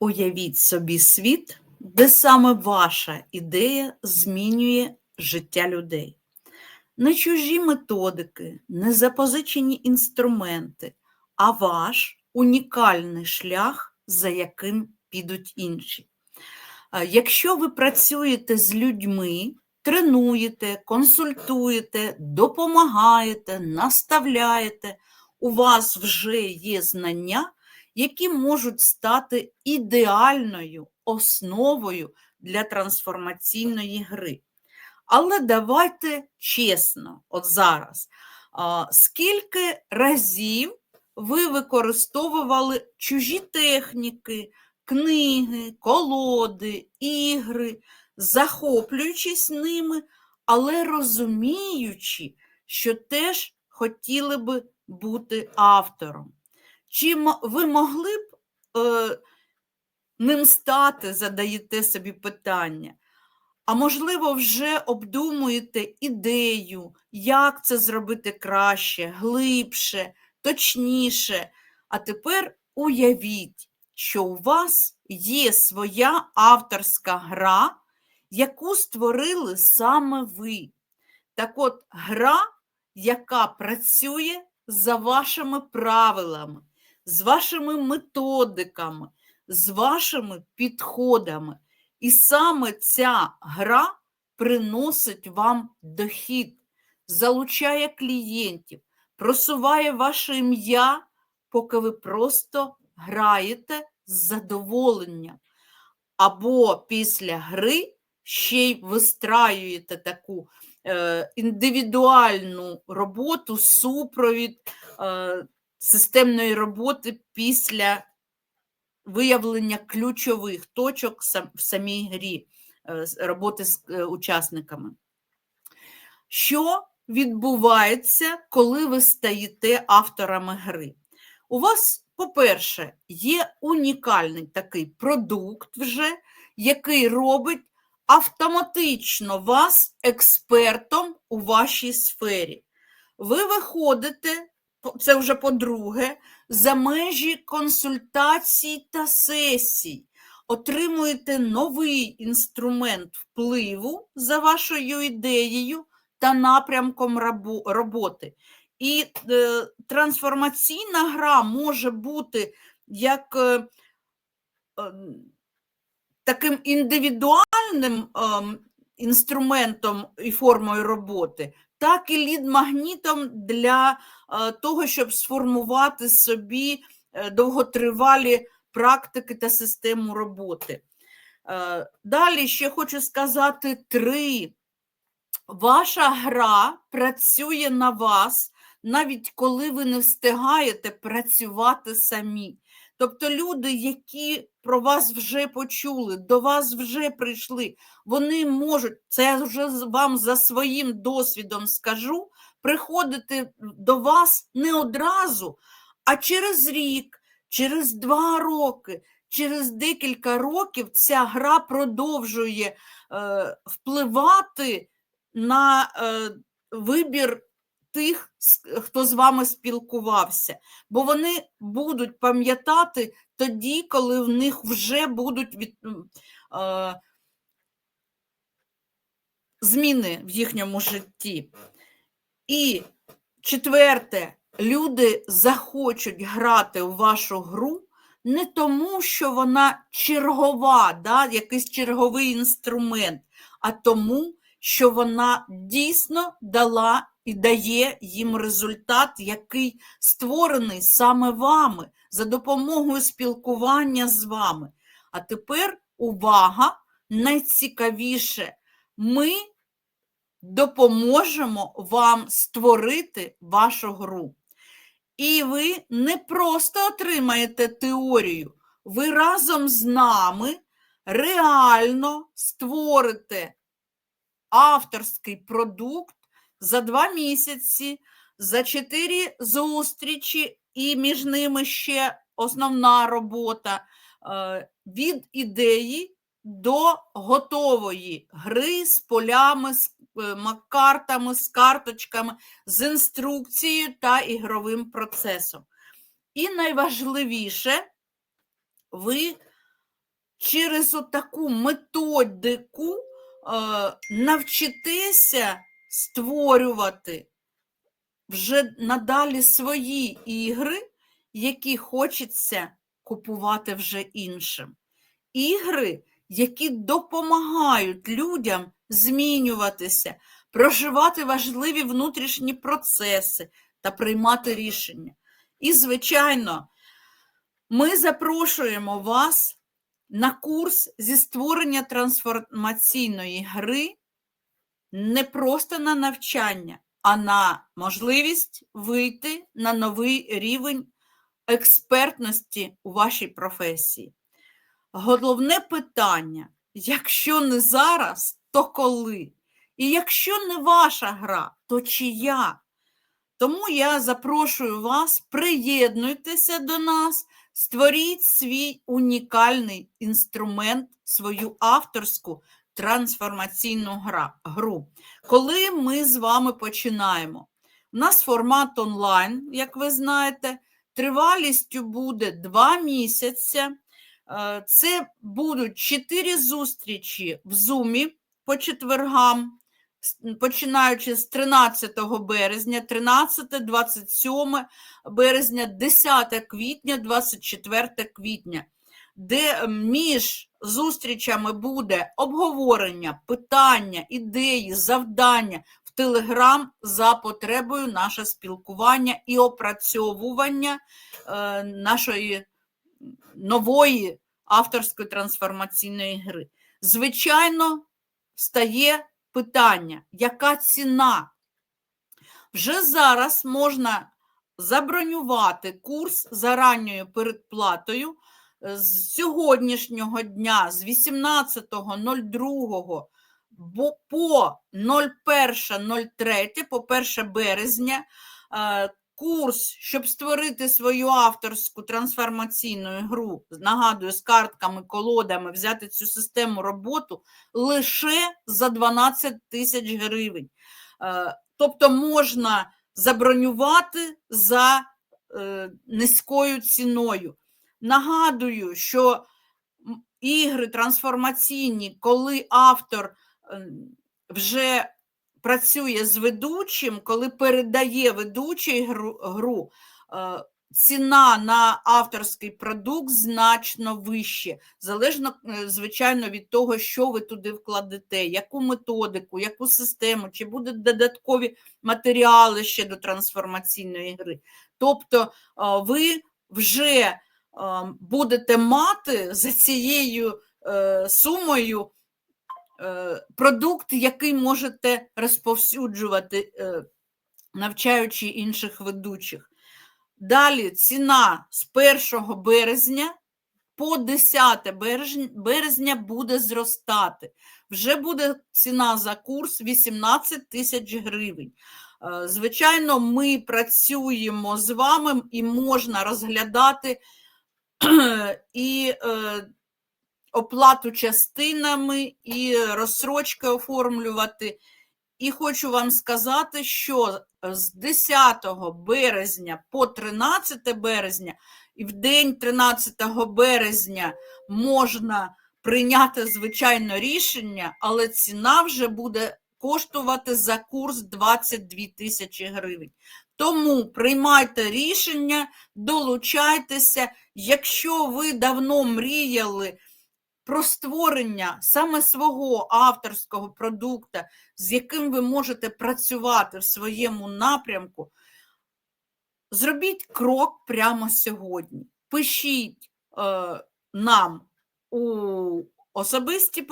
Уявіть собі світ, де саме ваша ідея змінює життя людей. Не чужі методики, не запозичені інструменти, а ваш унікальний шлях, за яким підуть інші. Якщо ви працюєте з людьми, тренуєте, консультуєте, допомагаєте, наставляєте, у вас вже є знання, які можуть стати ідеальною основою для трансформаційної гри. Але давайте чесно, от зараз, скільки разів ви використовували чужі техніки, книги, колоди, ігри, захоплюючись ними, але розуміючи, що теж хотіли би бути автором. Чи ви могли б е, ним стати, задаєте собі питання? А можливо, вже обдумуєте ідею, як це зробити краще, глибше, точніше. А тепер уявіть, що у вас є своя авторська гра, яку створили саме ви. Так от, гра, яка працює за вашими правилами, з вашими методиками, з вашими підходами. І саме ця гра приносить вам дохід, залучає клієнтів, просуває ваше ім'я, поки ви просто граєте з задоволенням. Або після гри ще й вистраюєте таку е, індивідуальну роботу, супровід е, системної роботи після виявлення ключових точок в самій грі е, роботи з е, учасниками. Що відбувається, коли ви стаєте авторами гри? У вас, по-перше, є унікальний такий продукт, вже, який робить автоматично вас експертом у вашій сфері. Ви виходите, це вже по-друге, за межі консультацій та сесій, отримуєте новий інструмент впливу за вашою ідеєю та напрямком роботи. І е, трансформаційна гра може бути як е, ем, таким індивідуальним ем, інструментом і формою роботи, так і лід-магнітом для е, того, щоб сформувати собі е, довготривалі практики та систему роботи. Е, Далі ще хочу сказати три. Ваша гра працює на вас, навіть коли ви не встигаєте працювати самі. Тобто люди, які про вас вже почули, до вас вже прийшли, вони можуть, це я вже вам за своїм досвідом скажу, приходити до вас не одразу, а через рік, через два роки, через декілька років ця гра продовжує е, впливати на е, вибір тих, хто з вами спілкувався, бо вони будуть пам'ятати тоді, коли в них вже будуть від, е, зміни в їхньому житті. І четверте, люди захочуть грати у вашу гру не тому, що вона чергова, да, якийсь черговий інструмент, а тому, що вона дійсно дала і дає їм результат, який створений саме вами за допомогою спілкування з вами. А тепер увага, найцікавіше, ми допоможемо вам створити вашу гру. І ви не просто отримаєте теорію, ви разом з нами реально створите авторський продукт за два місяці, за чотири зустрічі, і між ними ще основна робота е, від ідеї до готової гри з полями, з е, маккартами, з карточками, з інструкцією та ігровим процесом. І найважливіше, ви через отаку методику е, навчитеся створювати вже надалі свої ігри, які хочеться купувати вже іншим. Ігри, які допомагають людям змінюватися, проживати важливі внутрішні процеси та приймати рішення. І, звичайно, ми запрошуємо вас на курс зі створення трансформаційної гри не просто на навчання, а на можливість вийти на новий рівень експертності у вашій професії. Головне питання: якщо не зараз, то коли? І якщо не ваша гра, то чия? Тому я запрошую вас, приєднуйтеся до нас, створіть свій унікальний інструмент, свою авторську трансформаційну гру. Коли ми з вами починаємо? У нас формат онлайн, як ви знаєте, тривалістю буде 2 місяці. Е, Це будуть 4 зустрічі в Zoom по четвергам, починаючи з 13 березня, 13, 27 березня, 10 квітня, 24 квітня, де між зустрічами буде обговорення, питання, ідеї, завдання в Телеграм за потребою наше спілкування і опрацьовування е, нашої нової авторської трансформаційної гри. Звичайно, стає питання, яка ціна? Вже зараз можна забронювати курс за ранньою передплатою з сьогоднішнього дня, з 18.02 бо- по 01.03, по 1 березня, е, курс, щоб створити свою авторську трансформаційну гру, нагадую, з картками, колодами, взяти цю систему роботу лише за 12 тисяч гривень. Е, Тобто можна забронювати за е, низькою ціною. Нагадую, що ігри трансформаційні, коли автор ем, вже працює з ведучим, коли передає ведучий гру, е, ціна на авторський продукт значно вище, залежно, е, звичайно, від того, що ви туди вкладете, яку методику, яку систему, чи будуть додаткові матеріали ще до трансформаційної гри. Тобто е, ви вже будете мати за цією е, сумою е, продукт, який можете розповсюджувати, е, навчаючи інших ведучих. Далі ціна з 1 березня по 10 березня, буде зростати. Вже буде ціна за курс 18 тисяч гривень. Звичайно, ми працюємо з вами і можна розглядати і е, оплату частинами, і розсрочки оформлювати. І хочу вам сказати, що з 10 березня по 13 березня, і в день 13 березня можна прийняти звичайно рішення, але ціна вже буде коштувати за курс 22 тисячі гривень. Тому приймайте рішення, долучайтеся. Якщо ви давно мріяли про створення саме свого авторського продукту, з яким ви можете працювати в своєму напрямку, зробіть крок прямо сьогодні. Пишіть е, нам у особисті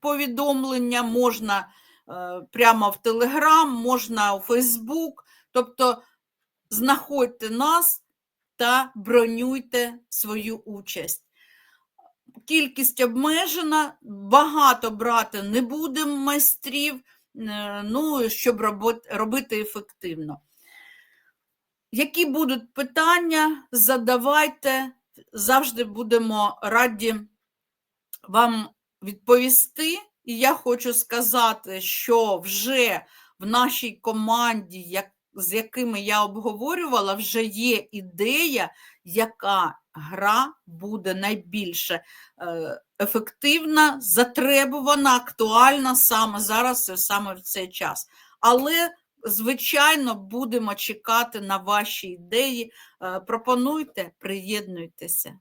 повідомлення, можна е, прямо в Телеграм, можна у Фейсбук. Тобто знаходьте нас та бронюйте свою участь. Кількість обмежена, багато брати не будемо майстрів, е, ну, щоб робити ефективно. Які будуть питання, задавайте, завжди будемо раді вам відповісти. І я хочу сказати, що вже в нашій команді, як, з якими я обговорювала, вже є ідея, яка гра буде найбільше е, ефективна, затребувана, актуальна саме зараз, саме в цей час. Але, звичайно, будемо чекати на ваші ідеї. Е, Пропонуйте, приєднуйтеся.